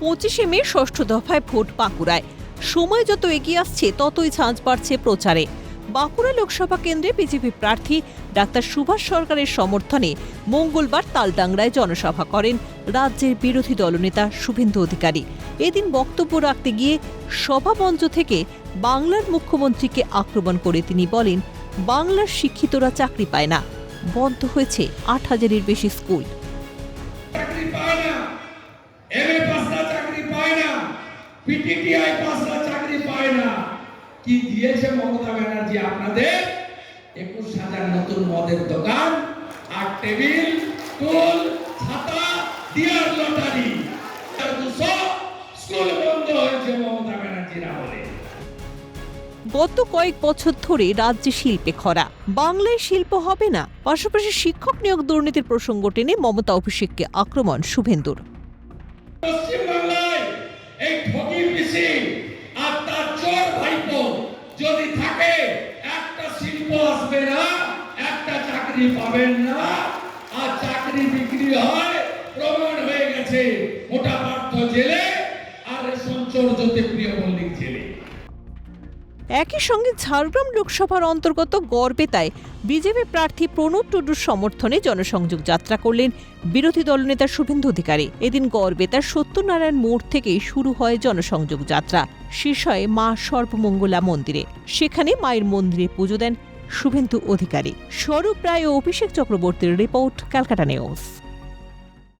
পঁচিশে মে ষষ্ঠ দফায় ভোট বাঁকুড়ায়। সময় যত এগিয়ে আসছে, ততই ছাঁচ বাড়ছে প্রচারে। বাঁকুড়া লোকসভা কেন্দ্রে বিজেপি প্রার্থী ডাক্তার সুভাষ সরকারের সমর্থনে মঙ্গলবার তালডাংরায় জনসভা করেন রাজ্যের বিরোধী দলনেতা শুভেন্দু অধিকারী। এদিন বক্তব্য রাখতে গিয়ে সভামঞ্চ থেকে বাংলার মুখ্যমন্ত্রীকে আক্রমণ করে তিনি বলেন, বাংলার শিক্ষিতরা চাকরি পায় না। বন্ধ হয়েছে আট হাজারের বেশি স্কুল। পিটিটিআই চাকরি পায় না। কি দিয়েছে মমতা ব্যানার্জি আপনাদের? একুশ হাজার নতুন মদের দোকান আর টেবিল টুল ছাতা দিয়ার লটারি। আর দুশো স্কুল বন্ধ হয়েছে মমতা ব্যানার্জির আমলে। গত কয়েক বছর ধরে রাজ্যে শিল্পে খরা। বাংলায় শিল্প হবে না পাশাপাশি শিক্ষক নিয়োগ দুর্নীতির প্রসঙ্গ টেনে মমতা অভিষেককে আক্রমণ শুভেন্দুর। পশ্চিমবাংলায় যদি থাকে, একটা শিল্প আসবে না, একটা চাকরি পাবেন না, আর চাকরি বিক্রি হয়, প্রমাণ হয়ে গেছে, মোটা পার্থ জেলে, আর রেশন চোর জ্যোতিপ্রিয় মল্লিক জেলে। একই সঙ্গে ঝাড়গ্রাম লোকসভার অন্তর্গত গড়বেতায় বিজেপি প্রার্থী প্রণব টুডুর সমর্থনে জনসংযোগ যাত্রা করলেন বিরোধী দলনেতা শুভেন্দু অধিকারী। এদিন গড়বেতার সত্যনারায়ণ মোড় থেকেই শুরু হয় জনসংযোগ যাত্রা। শেষ হয় মা সর্বমঙ্গলা মন্দিরে। সেখানে মায়ের মন্দিরে পুজো দেন শুভেন্দু অধিকারী। স্বরূপ রায় ও অভিষেক চক্রবর্তীর রিপোর্ট, ক্যালকাটা নিউজ।